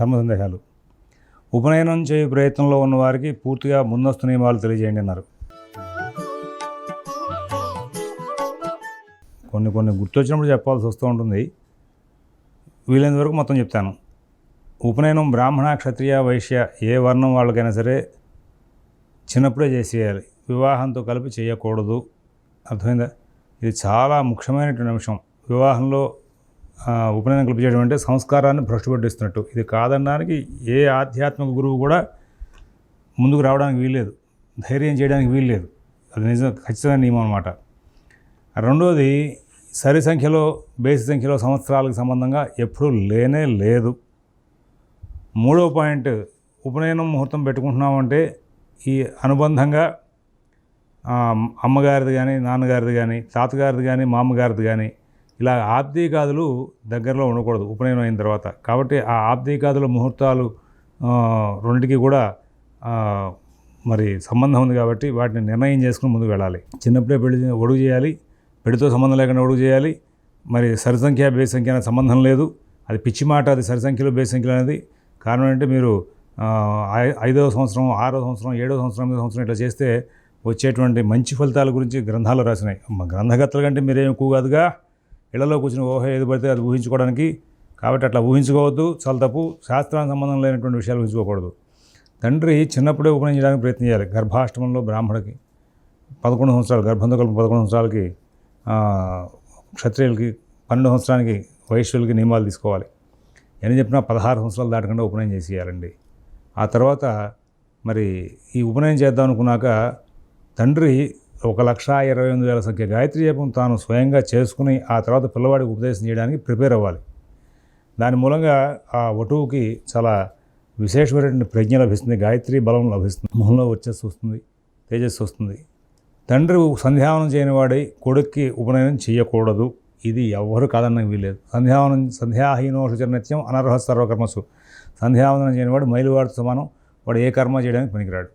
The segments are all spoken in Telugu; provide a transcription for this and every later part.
ధర్మ సందేహాలు ఉపనయనం చేయ ప్రయత్నంలో ఉన్న వారికి పూర్తిగా ముందస్తు నియమాలు తెలియజేయండి అన్నారు. కొన్ని కొన్ని గుర్తొచ్చినప్పుడు చెప్పాల్సి వస్తూ ఉంటుంది. వీలైనంత వరకు మొత్తం చెప్తాను. ఉపనయనం బ్రాహ్మణ క్షత్రియ వైశ్య ఏ వర్ణం వాళ్ళకైనా సరే చిన్నప్పుడే చేసేయాలి. వివాహంతో కలిపి చేయకూడదు. అర్థమైందా? ఇది చాలా ముఖ్యమైనటువంటి అంశం. వివాహంలో ఉపనయనం కల్పించడం అంటే సంస్కారాన్ని భ్రష్టుపట్టిస్తున్నట్టు ఇది కాదనడానికి ఏ ఆధ్యాత్మిక గురువు కూడా ముందుకు రావడానికి వీల్లేదు. ధైర్యం చేయడానికి వీల్లేదు. అది నిజం ఖచ్చితమైన నియమం అనమాట రెండోది సరి సంఖ్యలో బేసి సంఖ్యలో సంవత్సరాలకు సంబంధంగా ఎప్పుడూ లేనే లేదు. మూడో పాయింట్ ఉపనయనం ముహూర్తం పెట్టుకుంటున్నామంటే ఈ అనుబంధంగా అమ్మగారిది కానీ నాన్నగారిది కానీ తాతగారిది కానీ మామగారిది కానీ ఇలా ఆబ్దీకాదులు దగ్గరలో ఉండకూడదు ఉపనయనం అయిన తర్వాత. కాబట్టి ఆ ఆబ్దీకాదుల ముహూర్తాలు రెండింటికి కూడా మరి సంబంధం ఉంది కాబట్టి వాటిని నిర్ణయం చేసుకుని ముందుకు వెళ్ళాలి. చిన్నప్పుడే పెళ్ళి ఒడుగు చేయాలి పెళ్ళితో సంబంధం లేకుండా ఒడుగు చేయాలి. మరి సరి సంఖ్య బేస్ సంఖ్య అనేది సంబంధం లేదు. అది పిచ్చి మాట అది సరి సంఖ్యలో అనేది. కారణం ఏంటంటే మీరు ఐ- ఐదవ సంవత్సరం ఆరో సంవత్సరం ఏడో సంవత్సరం ఎనిమిదో సంవత్సరం ఇట్లా చేస్తే వచ్చేటువంటి మంచి ఫలితాల గురించి గ్రంథాలు రాసినాయి. మ- కంటే మీరేం ఎక్కువ కాదుగా. ఇళ్ళలో కూర్చుని ఊహ ఏది పడితే అది ఊహించుకోవడానికి. కాబట్టి అట్లా ఊహించుకోవద్దు చాలా తప్పు. శాస్త్రానికి సంబంధం లేనటువంటి విషయాలు ఊహించుకోకూడదు. తండ్రి చిన్నప్పుడే ఉపనయనం చేయడానికి ప్రయత్నం చేయాలి. గర్భాష్టమంలో బ్రాహ్మణకి పదకొండు సంవత్సరాలు గర్భంతో పదకొండు సంవత్సరాలకి క్షత్రియులకి పన్నెండు సంవత్సరానికి వైశ్యులకి నియమాలు తీసుకోవాలి. ఎన్ని చెప్పినా పదహారు సంవత్సరాలు దాటకుండా ఉపనయనం చేసేయాలండి. ఆ తర్వాత మరి ఈ ఉపనయనం చేద్దాం అనుకున్నాక తండ్రి ఒక లక్ష ఇరవై ఎనిమిది వేల సంఖ్య గాయత్రి జపం తాను స్వయంగా చేసుకుని ఆ తర్వాత పిల్లవాడికి ఉపదేశం చేయడానికి ప్రిపేర్ అవ్వాలి. దాని మూలంగా ఆ వటువుకి చాలా విశేషమైనటువంటి ప్రజ్ఞ లభిస్తుంది. గాయత్రి బలం లభిస్తుంది. మొహంలో వచ్చేసి వస్తుంది. తేజస్సు వస్తుంది. తండ్రి సంధ్యావనం చేయని వాడి కొడుక్కి ఉపనయనం చేయకూడదు. ఇది ఎవ్వరు కాదన్నకి వీలేదు సంధ్యావనం సంధ్యాహీనో నిత్యం అనర్హ సర్వకర్మసు. సంధ్యావనం చేయనివాడు మైలువాడితో సమానం. వాడు ఏ కర్మ చేయడానికి పనికిరాడు.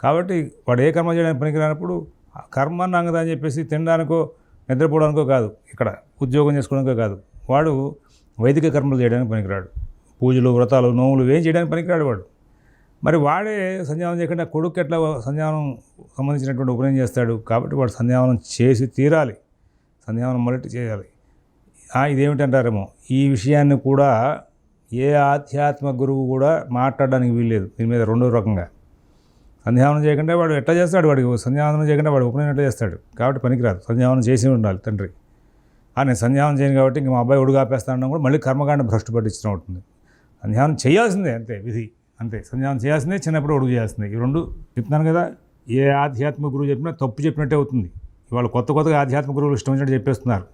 కాబట్టి వాడు ఏ కర్మ చేయడానికి పనికిరానప్పుడు కర్మ నంగదా అని చెప్పేసి తినడానికో నిద్రపోవడానికో కాదు. ఇక్కడ ఉద్యోగం చేసుకోవడానికో కాదు. వాడు వైదిక కర్మలు చేయడానికి పనికిరాడు. పూజలు వ్రతాలు నోములు ఏం చేయడానికి పనికిరాడు వాడు. మరి వాడే సంధ్యావనం చేయకుండా కొడుకు ఎట్లా సంధ్యావనం సంబంధించినటువంటి ఉపనయం చేస్తాడు? కాబట్టి వాడు సంధ్యావనం చేసి తీరాలి. సంధ్యావనం మొదటి చేయాలి. ఇదేమిటంటారేమో? ఈ విషయాన్ని కూడా ఏ ఆధ్యాత్మిక గురువు కూడా మాట్లాడడానికి వీల్లేదు. దీని మీద రెండో రకంగా. సంధ్యావనం చేయకుండా వాడు ఎట్లా చేస్తాడు వాడికి? సంధ్యావనం చేయకుండా వాడు ఉపనయనం ఎట్లా చేస్తాడు? కాబట్టి పనికిరాదు. సంధ్యావనం చేసి ఉండాలి తండ్రి. ఆ నేను సంధ్యావనం చేయను కాబట్టి ఇంక మా అబ్బాయి ఒడుగు ఆపేస్తానడం కూడా మళ్ళీ కర్మకాండ భ్రష్టు పట్టించడం అవుతుంది. సంధ్యావనం చేయాల్సిందే అంతే విధి అంతే. సంధ్యావనం చేయాల్సిందే చిన్నప్పుడు ఒడుగు చేయాల్సిందే. ఈ రెండు చెప్తున్నాను కదా ఏ ఆధ్యాత్మిక గురువు చెప్పినా తప్పు చెప్పినట్టే అవుతుంది. ఇవాళ కొత్త కొత్తగా ఆధ్యాత్మిక గురువులు ఇష్టం వచ్చినట్టు చెప్పేస్తున్నారు.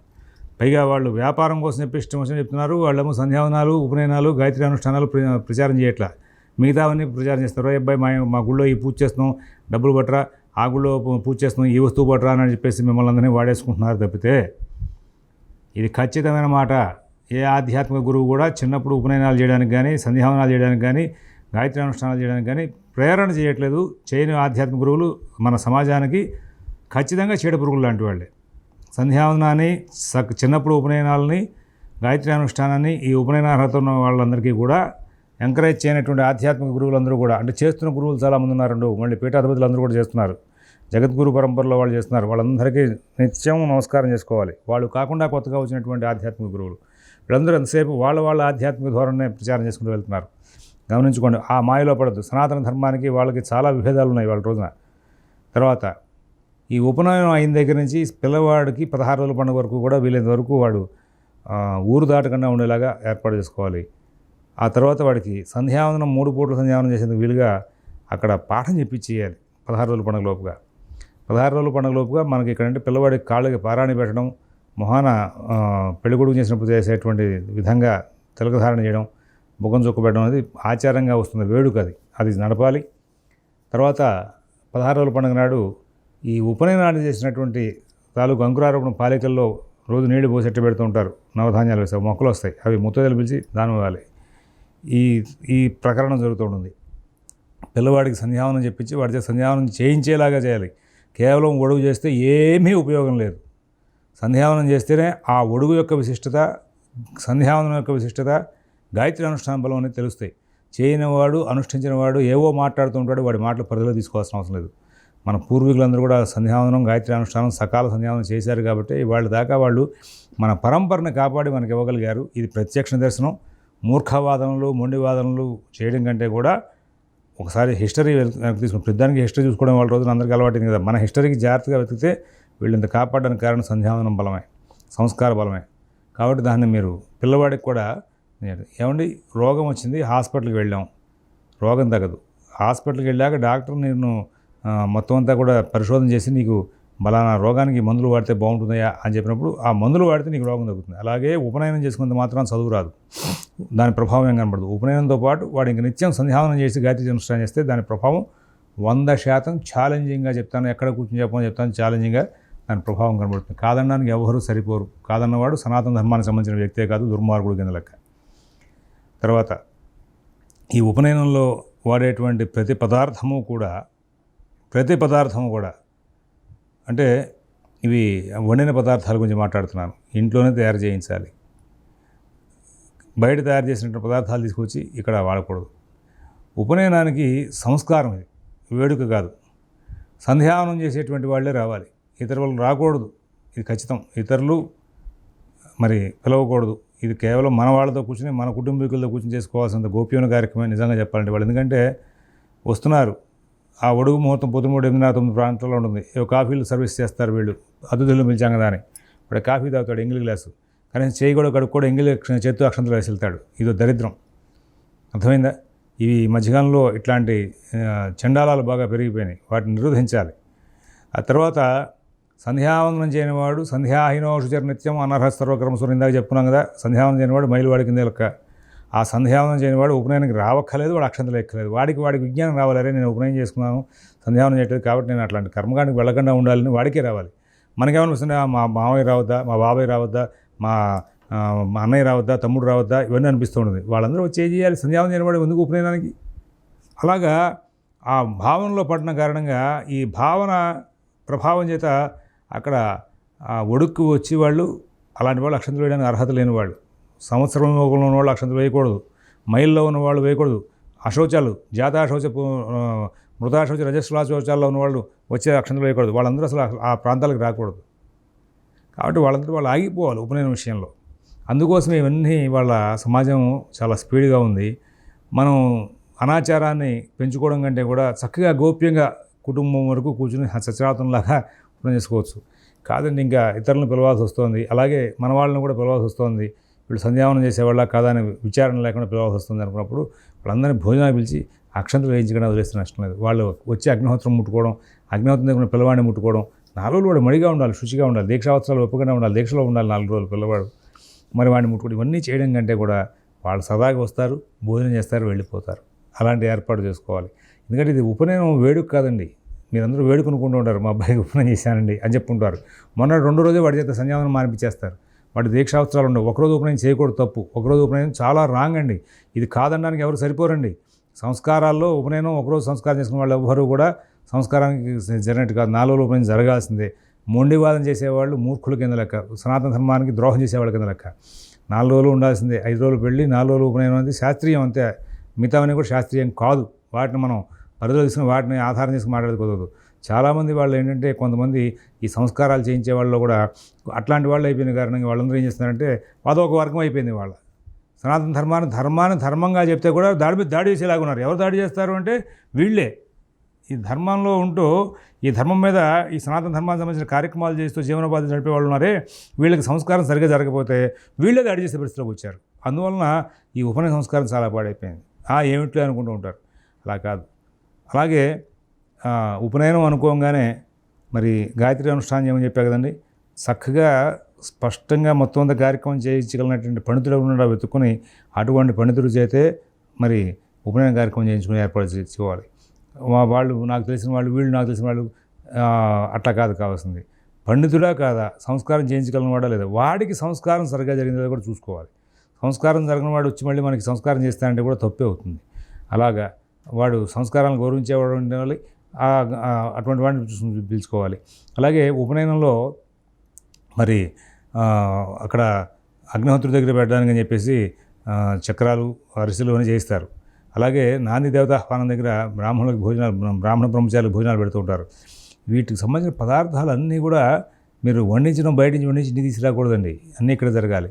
పైగా వాళ్ళు వ్యాపారం కోసం చెప్పి ఇష్టం వచ్చినట్టు చెప్తున్నారు. వాళ్ళేమో సంధ్యావనాలు ఉపనయనాలు గాయత్రి అనుష్ఠానాలు ప్ర- ప్రచారం చేయట్లా. మిగతావన్నీ ప్రచారం చేస్తారు. అబ్బాయి మా మా గుళ్ళో ఈ పూజ చేస్తున్నాం డబ్బులు పట్టరా ఆ గుళ్ళో పూజ చేస్తున్నాం ఈ వస్తువు పట్టరా అని చెప్పేసి మిమ్మల్ని అందరినీ వాడేసుకుంటున్నారు తప్పితే ఇది ఖచ్చితమైన మాట. ఏ ఆధ్యాత్మిక గురువు కూడా చిన్నప్పుడు ఉపనయనాలు చేయడానికి కానీ సంధ్యావనాలు చేయడానికి కానీ గాయత్రి అనుష్ఠానాలు చేయడానికి కానీ ప్రేరణ చేయట్లేదు. చేయని ఆధ్యాత్మిక గురువులు మన సమాజానికి ఖచ్చితంగా చీడ పురుగులు లాంటి వాళ్ళే. సంధ్యావనాన్ని సక్ చిన్నప్పుడు ఉపనయనాలని గాయత్రి అనుష్ఠానాన్ని ఈ ఉపనయన అర్హత ఉన్న వాళ్ళందరికీ కూడా ఎంకరేజ్ చేయనటువంటి ఆధ్యాత్మిక గురువులందరూ కూడా అంటే చేస్తున్న గురువులు చాలామంది ఉన్నారండు మళ్ళీ పీఠాధిపతులు అందరూ కూడా చేస్తున్నారు. జగద్గురు పరంపరలో వాళ్ళు చేస్తున్నారు. వాళ్ళందరికీ నిత్యం నమస్కారం చేసుకోవాలి. వాళ్ళు కాకుండా కొత్తగా వచ్చినటువంటి ఆధ్యాత్మిక గురువులు. వీళ్ళందరూ ఎంతసేపు వాళ్ళ వాళ్ళ ఆధ్యాత్మిక ధోరణే ప్రచారం చేసుకుంటూ వెళ్తున్నారు. గమనించుకోండి ఆ మాయలో పడద్దు. సనాతన ధర్మానికి వాళ్ళకి చాలా విభేదాలు ఉన్నాయి వాళ్ళ రోజున. తర్వాత ఈ ఉపనయనం అయిన దగ్గర నుంచి పిల్లవాడికి పదహారు రోజుల పండుగ వరకు కూడా వీలైనంత వరకు వాడు ఊరు దాటకుండా ఉండేలాగా ఏర్పాటు చేసుకోవాలి. ఆ తర్వాత వాడికి సంధ్యావందనం మూడు పూటలు సంధ్యావనం చేసేందుకు వీలుగా అక్కడ పాఠం చెప్పించేయాలి పదహారు రోజుల పండుగ లోపుగా. పదహారు రోజుల పండుగ లోపుగా మనకి ఇక్కడ అంటే పిల్లవాడికి కాళ్ళకి పారాణి పెట్టడం మొహాన పెళ్ళికొడుకు చేసినప్పుడు చేసేటువంటి విధంగా తిలకధారణ చేయడం ముఖం చొక్కు పెట్టడం అనేది ఆచారంగా వస్తుంది వేడుక అది. అది నడపాలి. తర్వాత పదహారు రోజుల పండుగ నాడు ఈ ఉపనయనాన్ని చేసినటువంటి తాలూకు అంకురారోపణ పాలికల్లో రోజు నీళ్ళు పోసెట్టు పెడుతూ ఉంటారు. నవధాన్యాలు వేసే మొక్కలు వస్తాయి. అవి ముత్తైదులు పిలిచి దానం ఇవ్వాలి. ఈ ఈ ప్రకరణం జరుగుతూ ఉంటుంది. పిల్లవాడికి సంధ్యావనం చెప్పించి వాడి సంధ్యావనం చేయించేలాగా చేయాలి. కేవలం ఒడుగు చేస్తే ఏమీ ఉపయోగం లేదు. సంధ్యావనం చేస్తేనే ఆ ఒడుగు యొక్క విశిష్టత సంధ్యావనం యొక్క విశిష్టత గాయత్రి అనుష్ఠాన బలం అనేది తెలుస్తాయి. చేయనివాడు అనుష్ఠించిన వాడు ఏవో మాట్లాడుతూ ఉంటాడు వాడి మాటలు పరిధిలో తీసుకోవాల్సిన అవసరం లేదు. మన పూర్వీకులందరూ కూడా సంధ్యావనం గాయత్రి అనుష్ఠానం సకాల సంధ్యావనం చేశారు కాబట్టి వాళ్ళ దాకా వాళ్ళు మన పరంపరను కాపాడి మనకి ఇవ్వగలిగారు. ఇది ప్రత్యక్ష దర్శనం మూర్ఖవాదనలు మొండివాదనలు చేయడం కంటే కూడా ఒకసారి హిస్టరీ వెనక్కి తీసుకుని ప్రతిదానికి హిస్టరీ చూసుకోవడం వాళ్ళ రోజున అందరికీ అలవాటు కదా. మన హిస్టరీకి జాగ్రత్తగా వెతికితే వీళ్ళు ఇంత కాపాడడానికి కారణం సంధ్యావనం బలమే సంస్కార బలమే. కాబట్టి దాన్ని మీరు పిల్లవాడికి కూడా ఏమండి రోగం వచ్చింది హాస్పిటల్కి వెళ్ళాం. రోగం తగ్గదు. హాస్పిటల్కి వెళ్ళాక డాక్టర్ నేను మొత్తం అంతా కూడా పరిశోధన చేసి నీకు బలానా రోగానికి మందులు వాడితే బాగుంటుందయా అని చెప్పినప్పుడు ఆ మందులు వాడితే నీకు రోగం తగ్గుతుంది. అలాగే ఉపనయనం చేసుకున్నంత మాత్రం చదువు రాదు. దాని ప్రభావం ఏం కనబడదు. ఉపనయనంతో పాటు వాడు ఇంక నిత్యం సంధ్యావనం చేసి గాయత్రి అనుష్ఠానం చేస్తే దాని ప్రభావం వంద శాతం ఛాలెంజింగ్గా చెప్తాను. ఎక్కడ కూర్చొని చెప్పమని చెప్తాను ఛాలెంజింగ్గా దాని ప్రభావం కనబడుతుంది. కాదనడానికి ఎవరు సరిపోరు. కాదన్నవాడు సనాతన ధర్మానికి సంబంధించిన వ్యక్తే కాదు దుర్మార్గుడు కింద లెక్క. తర్వాత ఈ ఉపనయనంలో వాడేటువంటి ప్రతి పదార్థము కూడా ప్రతి పదార్థము కూడా అంటే ఇవి వండిన పదార్థాల గురించి మాట్లాడుతున్నాను. ఇంట్లోనే తయారు చేయించాలి. బయట తయారు చేసిన పదార్థాలు తీసుకొచ్చి ఇక్కడ వాడకూడదు. ఉపనయనానికి సంస్కారం ఇది. వేడుక కాదు. సంధ్యావనం చేసేటువంటి వాళ్ళే రావాలి. ఇతరులు రాకూడదు. ఇది ఖచ్చితం. ఇతరులు మరి పిలవకూడదు. ఇది కేవలం మన వాళ్ళతో కూర్చుని మన కుటుంబీకులతో కూర్చుని చేసుకోవాల్సినంత గోప్యమైన కార్యక్రమం నిజంగా చెప్పాలంటే వాళ్ళు. ఎందుకంటే వస్తున్నారు. ఆ ఒడుగు ముహూర్తం పొద్దుమూడు ఎనిమిదిన్నర తొమ్మిది ప్రాంతంలో ఉంటుంది. ఏవో కాఫీలు సర్వీస్ చేస్తారు వీళ్ళు. అతిథులు పిలిచాం కదా అని. ఇప్పుడు కాఫీ తాగుతాడు ఎంగిలి గ్లాసు. కనీసం చేయి కూడా కడుక్కోడు ఎంగిలి అక్ష- చేత్తు అక్షంతలు వేసి వెళ్తాడు ఇదో దరిద్రం. అర్థమైందా? ఈ మధ్యకాలంలో ఇట్లాంటి చండాలాలు బాగా పెరిగిపోయినాయి. వాటిని నిరోధించాలి. ఆ తర్వాత సంధ్యావందనం చేయనివాడు సంధ్యాహీనోషుచర నిత్యం అనర్హ సర్వకర్మసురు ఇందాక చెప్పుకున్నాం కదా సంధ్యావందనం చేయనివాడు మైలువాడి కింద లెక్క ఆ సంధ్యావందనం చేయనివాడు ఉపనయనకి రావక్కర్లేదు వాడు అక్షంతలు ఎక్కలేదు వాడికి వాడికి విజ్ఞానం రావాలి అరే నేను ఉపనయనం చేసుకున్నాను సంధ్యావనం చేయట్లేదు కాబట్టి నేను అట్లాంటి కర్మకాండకి వెళ్ళకుండా ఉండాలని వాడికే రావాలి. మనకేమనిపిస్తుంది మా మామయ్య రావద్దా? మా బాబాయ్ రావద్దా? మా మా అన్నయ్య రావద్దా? తమ్ముడు రావద్దా? ఇవన్నీ అనిపిస్తూ ఉంటుంది వాళ్ళందరూ వచ్చి ఏం చేయాలి? చేయని చేయనివాడు ఎందుకు ఉపనయనానికి? అలాగా ఆ భావనలో పడిన కారణంగా ఈ భావన ప్రభావం చేత అక్కడ ఒడుక్కు వచ్చి వాళ్ళు అలాంటి వాళ్ళు అక్షంతలు వేయడానికి అర్హత లేని వాళ్ళు సంవత్సరం లోకంలో ఉన్న వాళ్ళు అక్షంతలు వేయకూడదు. మైల్లో ఉన్న వాళ్ళు వేయకూడదు. అశౌచాలు జాతాశౌచ మృతాశౌచ రజస్వలా ఉన్నవాళ్ళు ఉన్న వాళ్ళు వచ్చే అక్షంతలు వేయకూడదు. వాళ్ళందరూ అసలు ఆ ప్రాంతాలకు రాకూడదు. కాబట్టి వాళ్ళందరూ వాళ్ళు ఆగిపోవాలి ఉపనయన విషయంలో. అందుకోసం ఇవన్నీ వాళ్ళ సమాజం చాలా స్పీడ్గా ఉంది. మనం అనాచారాన్ని పెంచుకోవడం కంటే కూడా చక్కగా గోప్యంగా కుటుంబం వరకు కూర్చుని సచరాతంలాగా ఉపనయనం చేసుకోవచ్చు. కాదండి ఇంకా ఇతరులను పిలవాల్సి వస్తుంది. అలాగే మన వాళ్ళని కూడా పిలవాల్సి వస్తుంది. వీళ్ళు సంధ్యావనం చేసేవాళ్ళ కాదా అని విచారణ లేకుండా పిలవాల్సి వస్తుంది అనుకున్నప్పుడు వాళ్ళందరినీ భోజనాలు పిలిచి అక్షంతలు వేయించకుండా వదిలేస్తే నష్టం లేదు. వాళ్ళు వచ్చి అగ్నిహోత్రం ముట్టుకోవడం అగ్నిహోత్రం దగ్గర పిల్లవాడిని ముట్టుకోవడం నాలుగు రోజులు మడిగా ఉండాలి శుచిగా ఉండాలి దీక్షావత్సరాలు ఒప్పుకుండా ఉండాలి దీక్షలో ఉండాలి నాలుగు రోజులు పిల్లవాడు. మరి వాడిని ముట్టుకోవడం ఇవన్నీ చేయడం కంటే కూడా వాళ్ళు సదాగా వస్తారు భోజనం చేస్తారు వెళ్ళిపోతారు. అలాంటి ఏర్పాటు చేసుకోవాలి. ఎందుకంటే ఇది ఉపనయనం వేడుక కాదండి. మీరందరూ వేడుకొనుకుంటూ ఉంటారు మా అబ్బాయికి ఉపనయనం చేశానండి అని చెప్పుకుంటారు మొన్న రెండు రోజే వాడి చేత సంధ్యావనం మానిపించేస్తారు. వాటి దీక్షావసరాలు ఉండవు. ఒకరోజు ఉపనయనం చేయకూడదు తప్పు. ఒకరోజు ఉపనయనం చాలా రాంగ్ అండి. ఇది కాదనడానికి ఎవరు సరిపోరండి. సంస్కారాల్లో ఉపనయనం ఒకరోజు సంస్కారం చేసుకున్న వాళ్ళు ఎవ్వరూ కూడా సంస్కారానికి జరిగినట్టు కాదు. నాలుగు రోజులు ఉపనయనం జరగాల్సిందే. మొండివాదం చేసేవాళ్ళు మూర్ఖుల కింద లెక్క. సనాతన ధర్మానికి ద్రోహం చేసేవాళ్ళ కింద లెక్క. నాలుగు రోజులు ఉండాల్సిందే. ఐదు రోజులు పెళ్ళి నాలుగు రోజులు ఉపనయనం అనేది శాస్త్రీయం అంతే. మిగతావన్నీ కూడా శాస్త్రీయం కాదు. వాటిని మనం పరిధిలో తీసుకుని వాటిని ఆధారం చేసుకుని మాట్లాడకూడదు చాలామంది వాళ్ళు ఏంటంటే కొంతమంది ఈ సంస్కారాలు చేయించే వాళ్ళు కూడా అట్లాంటి వాళ్ళు అయిపోయిన కారణంగా వాళ్ళందరూ ఏం చేస్తున్నారంటే అదొక వర్గం అయిపోయింది వాళ్ళ. సనాతన ధర్మాన్ని ధర్మాన్ని ధర్మంగా చెప్తే కూడా దాడి మీద దాడి చేసేలాగా ఉన్నారు. ఎవరు దాడి చేస్తారు అంటే వీళ్ళే. ఈ ధర్మంలో ఉంటూ ఈ ధర్మం మీద ఈ సనాతన ధర్మానికి సంబంధించిన కార్యక్రమాలు చేస్తూ జీవనోపాధి నడిపే వాళ్ళు ఉన్నారే వీళ్ళకి సంస్కారం సరిగ్గా జరగకపోతే వీళ్ళే దాడి చేసే పరిస్థితిలోకి వచ్చారు. అందువలన ఈ ఉపనయ సంస్కారం చాలా పాడైపోయింది. ఆ ఏమిట్లే అనుకుంటూ ఉంటారు? అలా కాదు. అలాగే ఉపనయనం అనుకోగానే మరి గాయత్రి అనుష్ఠానం చేయమని చెప్పా కదండి. చక్కగా స్పష్టంగా మొత్తం అంతా కార్యక్రమం చేయించగలిగినటువంటి పండితుడు ఉన్న వెతుక్కుని అటువంటి పండితుడు చేతే మరి ఉపనయన కార్యక్రమం చేయించుకుని ఏర్పాటు చేసుకోవాలి. వాళ్ళు నాకు తెలిసిన వాళ్ళు వీళ్ళు నాకు తెలిసిన వాళ్ళు అట్లా కాదు కావాల్సింది. పండితుడా కాదా? సంస్కారం చేయించగలిగిన వాడా లేదా? వాడికి సంస్కారం సరిగ్గా జరిగిందో కూడా చూసుకోవాలి. సంస్కారం జరగని వాడు వచ్చి మళ్ళీ మనకి సంస్కారం చేస్తానంటే కూడా తప్పే అవుతుంది. అలాగా వాడు సంస్కారాలను గౌరవించేవాడు ఉండాలి. అటువంటి వాడిని చూసి పిలుచుకోవాలి. అలాగే ఉపనయనంలో మరి అక్కడ అగ్నిహోత్రుడి దగ్గర పెట్టడానికి అని చెప్పేసి చక్రాలు అరిసెలు అని చేయిస్తారు. అలాగే నాంది దేవతాహ్వానం దగ్గర బ్రాహ్మణులకు భోజనాలు బ్రాహ్మణ బ్రహ్మచారులకు భోజనాలు పెడుతూ ఉంటారు. వీటికి సంబంధించిన పదార్థాలు అన్నీ కూడా మీరు వండించడం బయట నుంచి వండించి ఇంటికి తీసుకురాకూడదండి. అన్నీ ఇక్కడ జరగాలి.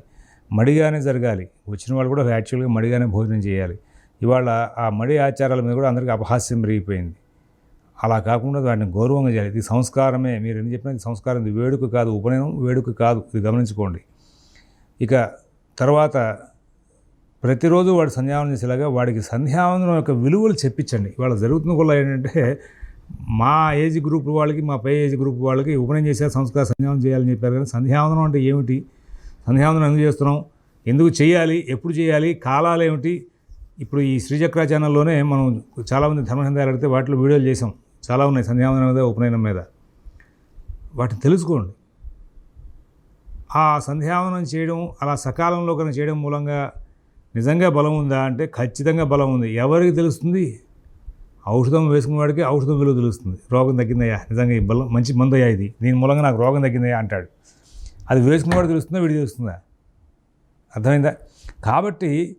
మడిగానే జరగాలి. వచ్చిన వాళ్ళు కూడా యాక్చువల్గా మడిగానే భోజనం చేయాలి. ఇవాళ ఆ మడి ఆచారాల మీద కూడా అందరికీ అపహాస్యం పెరిగిపోయింది. అలా కాకుండా వాటిని గౌరవంగా చేయాలి. ఇది సంస్కారమే. మీరు ఏం చెప్పినా ఇది సంస్కారం. ఇది వేడుక కాదు ఉపనయనం వేడుక కాదు. ఇది గమనించుకోండి. ఇక తర్వాత ప్రతిరోజు వాడు సంధ్యావనం చేసేలాగా వాడికి సంధ్యావందనం యొక్క విలువలు చెప్పించండి. ఇవాళ జరుగుతున్న కూడా ఏంటంటే మా ఏజ్ గ్రూప్ వాళ్ళకి మా పై ఏజ్ గ్రూప్ వాళ్ళకి ఉపనయనం చేసే సంస్కార సంధ్యావనం చేయాలని చెప్పారు కానీ సంధ్యావందనం అంటే ఏమిటి? సంధ్యావందనం ఎందుకు చేస్తున్నాం? ఎందుకు చేయాలి? ఎప్పుడు చేయాలి? కాలాలు ఏమిటి? ఇప్పుడు ఈ శ్రీచక్ర ఛానల్లోనే మనం చాలామంది ధర్మసందేహాలు అడిగితే వాటిలో వీడియోలు చేసాం. చాలా ఉన్నాయి. సంధ్యావందనం మీద ఉపనయనం మీద. వాటిని తెలుసుకోండి. ఆ సంధ్యావనం చేయడం అలా సకాలంలో కనుక చేయడం మూలంగా నిజంగా బలం ఉందా అంటే ఖచ్చితంగా బలం ఉంది. ఎవరికి తెలుస్తుంది? ఔషధం వేసుకున్న వాడికి ఔషధం విలువ తెలుస్తుంది. రోగం తగ్గిందయ్యా నిజంగా ఈ బలం మంచి మందయ్యా ఇది. దీని మూలంగా నాకు రోగం తగ్గిందయ్యా అంటాడు. అది వేసుకున్నవాడు తెలుస్తుందా? వీడి తెలుస్తుందా? అర్థమైందా? కాబట్టి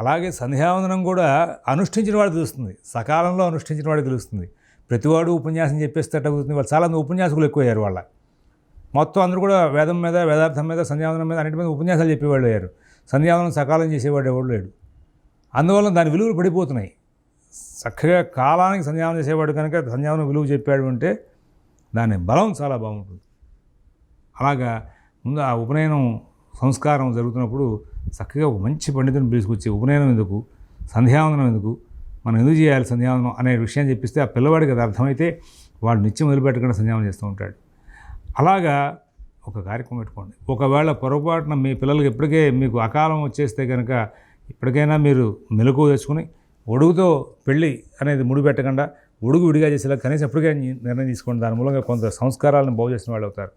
అలాగే సంధ్యావందనం కూడా అనుష్ఠించిన వాడు తెలుస్తుంది. సకాలంలో అనుష్ఠించిన వాడికి తెలుస్తుంది. ప్రతివాడు ఉపన్యాసం చెప్పేస్తే అవుతుంది. వాళ్ళు చాలామంది ఉపన్యాసకులు ఎక్కువయ్యారు వాళ్ళ. మొత్తం అందరూ కూడా వేదం మీద వేదార్థం మీద సంధ్యావనం మీద అన్నిటి మీద ఉపన్యాసాలు చెప్పేవాళ్ళు అయ్యారు. సంధ్యావనం సకాలం చేసేవాడు ఎవడు లేడు. అందువల్ల దాని విలువలు పడిపోతున్నాయి. చక్కగా కాలానికి సంధ్యావనం చేసేవాడు కనుక సంధ్యావనం విలువ చెప్పాడు అంటే దాని బలం చాలా బాగుంటుంది. అలాగా ముందు ఆ ఉపనయనం సంస్కారం జరుగుతున్నప్పుడు చక్కగా ఒక మంచి పండితుని పిలుచుకొచ్చి ఉపనయనం ఎందుకు సంధ్యావందనం ఎందుకు మనం ఎందుకు చేయాలి సంధ్యావనం అనే విషయం చెప్పిస్తే ఆ పిల్లవాడికి అది అర్థమైతే వాడు నిత్యం వదిలిపెట్టకుండా సంధ్యావనం చేస్తూ ఉంటాడు. అలాగా ఒక కార్యక్రమం పెట్టుకోండి. ఒకవేళ పొరపాటున మీ పిల్లలకి ఇప్పటికే మీకు అకాలం వచ్చేస్తే కనుక ఇప్పటికైనా మీరు మెలకు తెచ్చుకుని ఒడుగుతో పెళ్ళి అనేది ముడిపెట్టకుండా ఒడుగు విడిగా చేసేలా కనీసం ఎప్పటికే నిర్ణయం తీసుకోండి. దాని మూలంగా కొంత సంస్కారాలను బాగు చేసిన వాళ్ళు అవుతారు.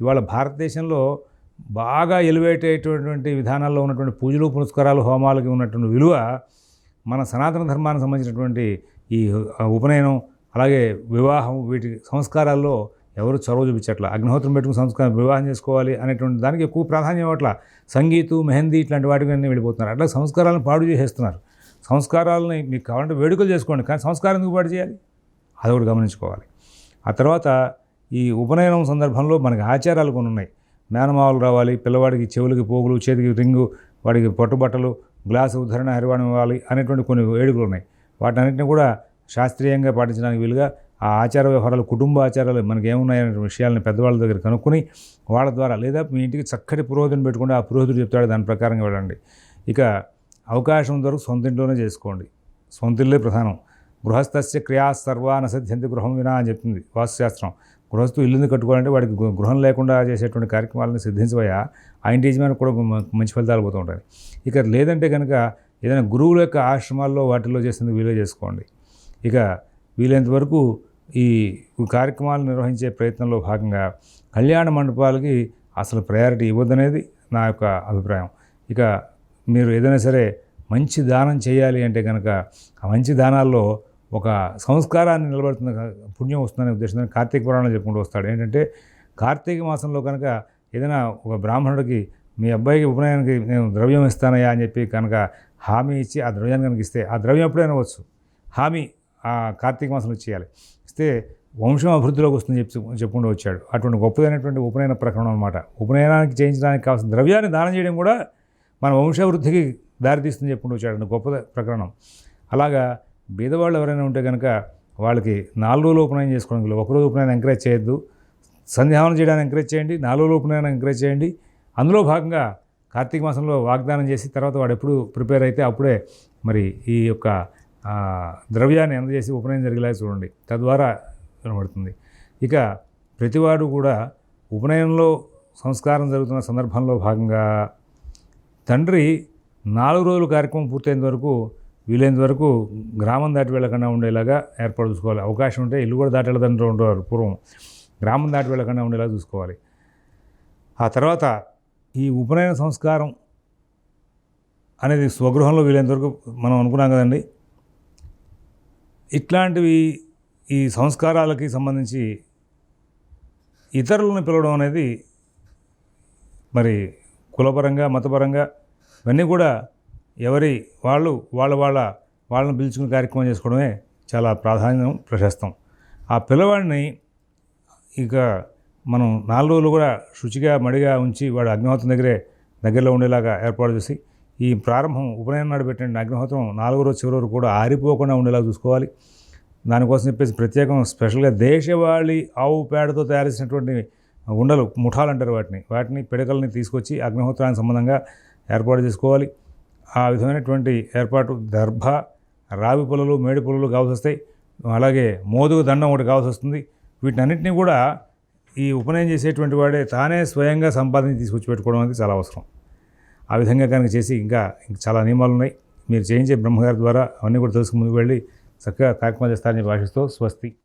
ఇవాళ భారతదేశంలో బాగా ఎలివేట్ అయ్యేటటువంటి విధానాల్లో ఉన్నటువంటి పూజలు పురస్కారాలు హోమాలకి ఉన్నటువంటి విలువ మన సనాతన ధర్మానికి సంబంధించినటువంటి ఈ ఉపనయనం అలాగే వివాహం వీటి సంస్కారాల్లో ఎవరు చొరవ చూపించట్ల? అగ్నిహోత్రం పెట్టుకుని సంస్కారం వివాహం చేసుకోవాలి అనేటువంటి దానికి ఎక్కువ ప్రాధాన్యం ఇవ్వట్ల? సంగీతం మెహందీ ఇట్లాంటి వాటికి అన్నీ వెళ్ళిపోతున్నారు. అట్లా సంస్కారాలను పాడు చేసేస్తున్నారు. సంస్కారాలని మీకు కావాలంటే వేడుకలు చేసుకోండి కానీ సంస్కారం ఎందుకు పాటు చేయాలి? అది ఒకటి గమనించుకోవాలి. ఆ తర్వాత ఈ ఉపనయనం సందర్భంలో మనకి ఆచారాలు కొన్ని ఉన్నాయి. మేనమావలు రావాలి పిల్లవాడికి చెవులకి పోగులు చేతికి రింగు వాడికి పట్టుబట్టలు గ్లాసు ఉద్ధరణ హరివాణం ఇవ్వాలి అనేటువంటి కొన్ని వేడుకలు ఉన్నాయి వాటన్నిటిని కూడా శాస్త్రీయంగా పాటించడానికి వీలుగా ఆ ఆచార వ్యవహారాలు కుటుంబ ఆచారాలు మనకి ఏమున్నాయనే విషయాలను పెద్దవాళ్ళ దగ్గర కనుక్కొని వాళ్ళ ద్వారా లేదా మీ ఇంటికి చక్కటి పురోహితుని పెట్టుకుంటే ఆ పురోహితుడు చెప్తాడు దాని ప్రకారంగా వెళ్ళండి. ఇక అవకాశం దొరకు సొంత ఇంట్లోనే చేసుకోండి. సొంత ఇల్లే ప్రధానం. గృహస్థస్య క్రియా సర్వాన సద్యంతి గృహం వినా అని చెప్తుంది వాస్తుశాస్త్రం. గృహస్థు ఇల్లుని కట్టుకోవాలంటే వాడికి గృహం లేకుండా చేసేటువంటి కార్యక్రమాలను సిద్ధించబోయా ఆ ఇంటి యజమానికి కూడా మంచి ఫలితాలు పోతూ ఉంటాయి ఇక లేదంటే కనుక ఏదైనా గురువుల యొక్క ఆశ్రమాల్లో వాటిల్లో చేసింది వీలు చేసుకోండి. ఇక వీలైనంత వరకు ఈ కార్యక్రమాలు నిర్వహించే ప్రయత్నంలో భాగంగా కళ్యాణ మండపాలకి అసలు ప్రయారిటీ ఇవ్వద్దనేది నా యొక్క అభిప్రాయం. ఇక మీరు ఏదైనా సరే మంచి దానం చేయాలి అంటే కనుక ఆ మంచి దానాల్లో ఒక సంస్కారాన్ని నిలబడుతున్న పుణ్యం వస్తుందనే ఉద్దేశంతో కార్తీక పురాణం చెప్పుకుంటూ వస్తాడు. ఏంటంటే కార్తీక మాసంలో కనుక ఏదైనా ఒక బ్రాహ్మణుడికి మీ అబ్బాయికి ఉపనయనానికి నేను ద్రవ్యం ఇస్తానయ్యా అని చెప్పి కనుక హామీ ఇచ్చి ఆ ద్రవ్యాన్ని కనుక ఇస్తే ఆ ద్రవ్యం ఎప్పుడైనా వచ్చు హామీ ఆ కార్తీక మాసంలో చేయాలి ఇస్తే వంశం అభివృద్ధిలోకి వస్తుందని చెప్పి చెప్పుకుంటూ వచ్చాడు. అటువంటి గొప్పదైనటువంటి ఉపనయన ప్రకరణం అనమాట ఉపనయనానికి చేయించడానికి కావాల్సిన ద్రవ్యాన్ని దానం చేయడం కూడా మన వంశాభివృద్ధికి దారితీస్తుందని చెప్పుకుంటూ వచ్చాడు. గొప్ప ప్రకరణం. అలాగా బీదవాళ్ళు ఎవరైనా ఉంటే కనుక వాళ్ళకి నాలుగు రోజులు ఉపనయనం చేసుకోవడానికి ఒకరోజు ఉపనయనం ఎంకరేజ్ చేయొద్దు. సంధ్యావనం చేయడానికి ఎంకరేజ్ చేయండి. నాలుగు రోజులు ఉపనయనం ఎంకరేజ్ చేయండి. అందులో భాగంగా కార్తీక మాసంలో వాగ్దానం చేసి తర్వాత వాడు ఎప్పుడు ప్రిపేర్ అయితే అప్పుడే మరి ఈ యొక్క ద్రవ్యాన్ని అందజేసి ఉపనయనం జరిగేలా చూడండి. తద్వారా కనబడుతుంది ఇక ప్రతివాడు కూడా ఉపనయనంలో సంస్కారం జరుగుతున్న సందర్భంలో భాగంగా తండ్రి నాలుగు రోజుల కార్యక్రమం పూర్తయిన వరకు వీలైనంత వరకు గ్రామం దాటి వెళ్ళకుండా ఉండేలాగా ఏర్పాటు చూసుకోవాలి. అవకాశం ఉంటే ఇల్లు కూడా దాటి వెళ్ళదంటూ ఉండేవారు పూర్వం. గ్రామం దాటి వెళ్ళకుండా ఉండేలా చూసుకోవాలి. ఆ తర్వాత ఈ ఉపనయన సంస్కారం అనేది స్వగృహంలో వీలైనంత వరకు మనం అనుకున్నాం కదండి. ఇట్లాంటివి ఈ సంస్కారాలకి సంబంధించి ఇతరులను పిలవడం అనేది మరి కులపరంగా మతపరంగా ఇవన్నీ కూడా ఎవరి వాళ్ళు వాళ్ళ వాళ్ళ వాళ్ళని పిలుచుకునే కార్యక్రమం చేసుకోవడమే చాలా ప్రాధాన్యం ప్రశస్తం. ఆ పిల్లవాడిని ఇక మనం నాలుగు రోజులు కూడా శుచిగా మడిగా ఉంచి వాడు అగ్నిహోత్రం దగ్గరే దగ్గరలో ఉండేలాగా ఏర్పాటు చేసి ఈ ప్రారంభం ఉపనయనం నాడు పెట్టిన అగ్నిహోత్రం నాలుగో రోజు చివరి వరకు కూడా ఆరిపోకుండా ఉండేలా చూసుకోవాలి. దానికోసం చెప్పేసి ప్రత్యేకం స్పెషల్గా దేశవాళీ ఆవు పేడతో తయారు చేసినటువంటి ఉండలు ముఠాలు అంటారు వాటిని. వాటిని పిడకల్ని తీసుకొచ్చి అగ్నిహోత్రానికి సంబంధంగా ఏర్పాటు చేసుకోవాలి. ఆ విధమైనటువంటి ఏర్పాటు దర్భ రావి పొలలు మేడి పొలలు కావాల్సి వస్తాయి. అలాగే మోదుగు దండం ఒకటి కావాల్సి వస్తుంది. వీటినన్నింటినీ కూడా ఈ ఉపనయనం చేసేటువంటి వాడే తానే స్వయంగా సంపాదించి తీసుకొచ్చి పెట్టుకోవడం అనేది చాలా అవసరం. ఆ విధంగా కనుక చేసి ఇంకా ఇంకా చాలా నియమాలు ఉన్నాయి. మీరు చేయించే బ్రహ్మగారి ద్వారా అవన్నీ కూడా తెలుసుకుని ముందుకు వెళ్ళి చక్కగా కార్యక్రమాలు చేస్తారని భాషిస్తూ స్వస్తి.